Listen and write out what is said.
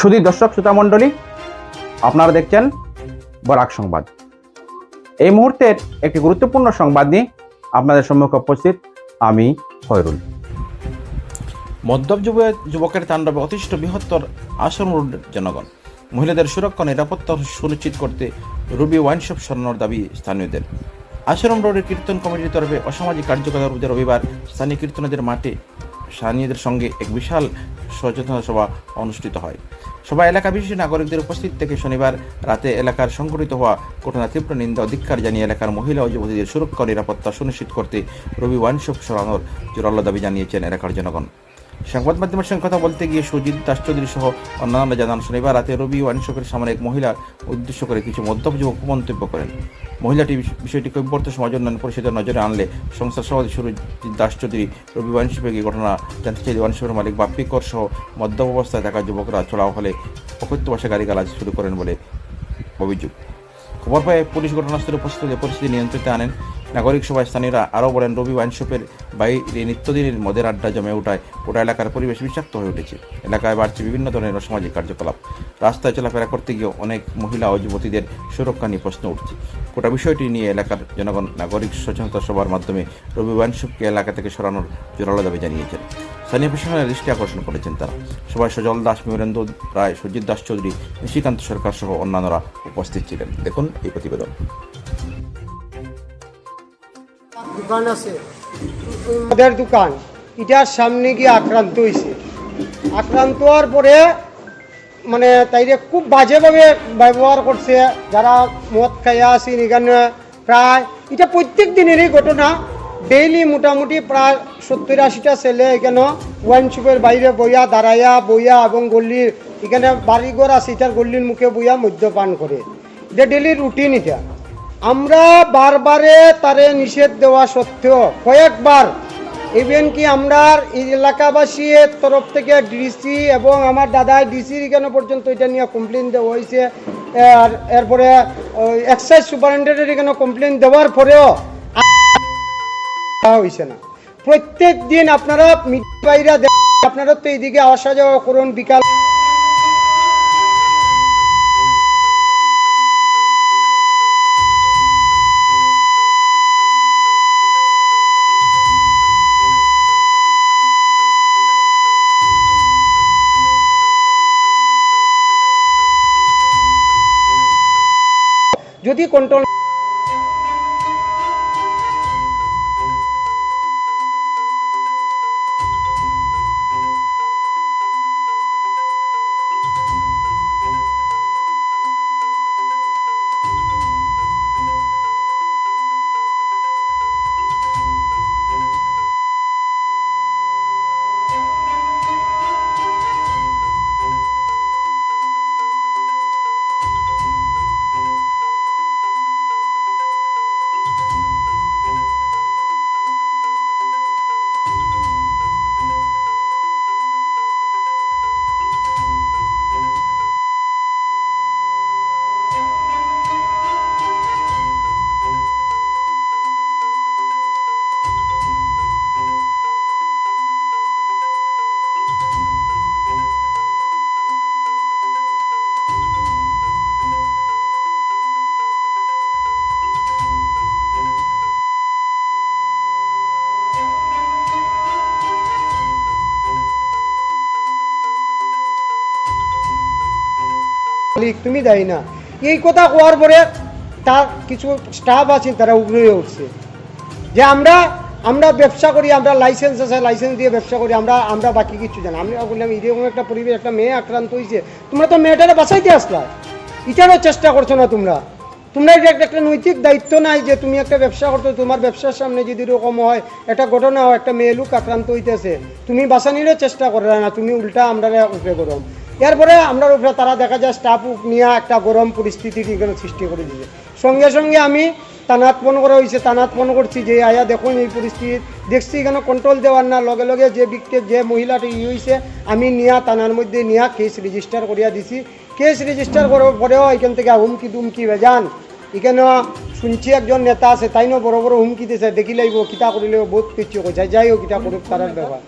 শুধু দর্শক, শ্রোতা মণ্ডলী, আপনারা দেখছেন বরাক সংবাদ। এই মুহূর্তের একটি গুরুত্বপূর্ণ সংবাদ নিয়ে আপনাদের সম্মুখে উপস্থিত আমি খয়রুল। মদ্যপ যুব যুবকের তাণ্ডবে অতিষ্ঠ বৃহত্তর রোডের জনগণ। মহিলাদের সুরক্ষা, নিরাপত্তা সুনিশ্চিত করতে রুবি ওয়াইনশপ সরানোর দাবি স্থানীয়দের। আশ্রম রোডের কীর্তন কমিটির তরফে অসামাজিক কার্যকলাপ রবিবার স্থানীয় কীর্তনদের মাঠে স্থানীয়দের সঙ্গে এক বিশাল সচেতনতা সভা অনুষ্ঠিত হয়। সভা এলাকা বিশেষ নাগরিকদের উপস্থিত থেকে শনিবার রাতে এলাকার সংঘটিত হওয়া ঘটনা তীব্র নিন্দা অধিকার জানিয়ে এলাকার মহিলা ও যুবতীদের সুরক্ষা নিরাপত্তা সুনিশ্চিত করতে রবি ওয়াইনশপ সরানোর জোরালো দাবি জানিয়েছেন এলাকার জনগণ। সংবাদ মাধ্যমের সঙ্গে কথা বলতে গিয়ে সুজিত দাস চৌধুরী সহ অন্যান্য জানান শনিবার রাতে রবি ওয়াইনশপের সামনে এক মহিলার উদ্দেশ্য করে কিছু মদ্যপ যুবক মন্তব্য করেন। মহিলাটি বিষয়টি কৈবর্ত সমাজ উন্নয়ন পরিষদের নজরে আনলে সংস্থার সভাপতি সুরজিৎ দাস চৌধুরী রবি ওয়াইনশপে গিয়ে ঘটনা জানতে চাইলে ওয়াইনশপের মালিক বাপ্পি কর সহ মদ্যপ অবস্থায় থাকা যুবকরা চড়াও হলে অকথ্য ভাষায় গালিগালাজ শুরু করেন বলে অভিযোগ। খবর পেয়ে পুলিশ ঘটনাস্থলে উপস্থিত হয়ে পরিস্থিতি নিয়ন্ত্রণে আনেন। নাগরিক সভায় স্থানীয়রা আরও বলেন রবি ওয়াইনশপের বাইরে নিত্যদিনের মদের আড্ডা জমে ওঠায় গোটা এলাকার পরিবেশ বিষাক্ত হয়ে উঠেছে। এলাকায় বাড়ছে বিভিন্ন ধরনের অসামাজিক কার্যকলাপ। রাস্তায় চলাফেরা করতে গিয়ে অনেক মহিলা ও যুবতীদের সুরক্ষা নিয়ে প্রশ্ন উঠছে। গোটা বিষয়টি নিয়ে এলাকার জনগণ নাগরিক সচেতনতা সভার মাধ্যমে রবি ওয়াইনশপকে এলাকা থেকে সরানোর জোরালো দাবি জানিয়েছেন। স্থানীয় প্রশাসনের দৃষ্টি আকর্ষণ করেছেন তারা। সবাই সজল দাস মীরেন্দ্র রায় সুজিত দাস চৌধুরী নিশিকান্ত সরকার সহ অন্যান্যরা উপস্থিত ছিলেন। দেখুন এই প্রতিবেদন। দোকান আছে। দোকান। এটার সামনে গিয়ে আক্রান্ত হয়েছে আক্রান্ত হওয়ার পরে মানে তাইরে খুব বাজেভাবে ব্যবহার করছে যারা মদ খাইয়া আছেন এখানে প্রায় এটা প্রত্যেক দিনেরই ঘটনা। ডেইলি মোটামুটি প্রায় সত্তর আশিটা ছেলে এখানে ওয়াইন শপের বাইরে বইয়া, দাঁড়াইয়া, বইয়া এবং গল্লির, এখানে বাড়িঘর আছে, এটার গল্লির মুখে বইয়া মদ্যপান করে। এটা ডেইলি রুটিন এটা। আমরা বারবারে তারে নিষেধ দেওয়া সত্ত্বেও কয়েকবার ইভেন কি আমরা এলাকাবাসীর তরফ থেকে ডিসি এবং আমার দাদা ডিসির এখানে পর্যন্ত এটা নিয়ে কমপ্লেন দেওয়া হয়েছে। আর এরপরে এক্সাইজ সুপারিনটেন্ডেন্টের এখানে কমপ্লেন দেওয়ার পরেও হয়েছে না। প্রত্যেক দিন আপনারা বাইরা আপনারা তো এইদিকে আসা যাওয়া করুন বিকাল। যদি কন্ট্রোল মালিক তুমি দেয় না। এই কথা কোয়ার পরে তার কিছু স্টাফ আছে তারা হয়ে উঠছে। যে আমরা আমরা ব্যবসা করি, আমরা লাইসেন্স আছে লাইসেন্স দিয়ে ব্যবসা করি, আমরা আমরা বাকি কিছু জানি আমরা বললাম, এরকম একটা পরিবেশ, একটা মেয়ে আক্রান্ত হয়েছে, তোমরা তো মেয়েটারে বাঁচাইতে আসলা। এটারও চেষ্টা করছ না তোমরা। তোমরা এটা একটা নৈতিক দায়িত্ব নাই যে তুমি একটা ব্যবসা করছ তোমার ব্যবসার সামনে যদি এরকম হয়, একটা ঘটনা হয়, একটা মেয়ে লোক আক্রান্ত হইতেছে, তুমি বাঁচানিরও চেষ্টা করে না, তুমি উল্টা আমরা উপরে গরম এরপরে আমরা উপরে তারা দেখা যায় স্টাফ নিয়ে একটা গরম পরিস্থিতি এখানে সৃষ্টি করে দিয়েছে। সঙ্গে সঙ্গে আমি তানাত ফোন করা হয়েছে, তানাত ফোন করছি যে, আয়া, দেখুন এই পরিস্থিতি, দেখছি এখানে কন্ট্রোল দেওয়ার না, লগে লগে যে ব্যক্তি, যে মহিলাটি ই হয়েছে আমি নিয়া থানার মধ্যে নিয়া কেস রেজিস্টার করিয়া দিছি। কেস রেজিস্টার করার পরেও এখান থেকে হুমকি দুমকি বেজান এখানে শুনছি একজন নেতা আছে, তাইনও বড় বড় হুমকি দিছে, দেখি লাইব, কিতা করিলেও বহুত কিছু যাই হোক, কিতা করুক তার ব্যাপার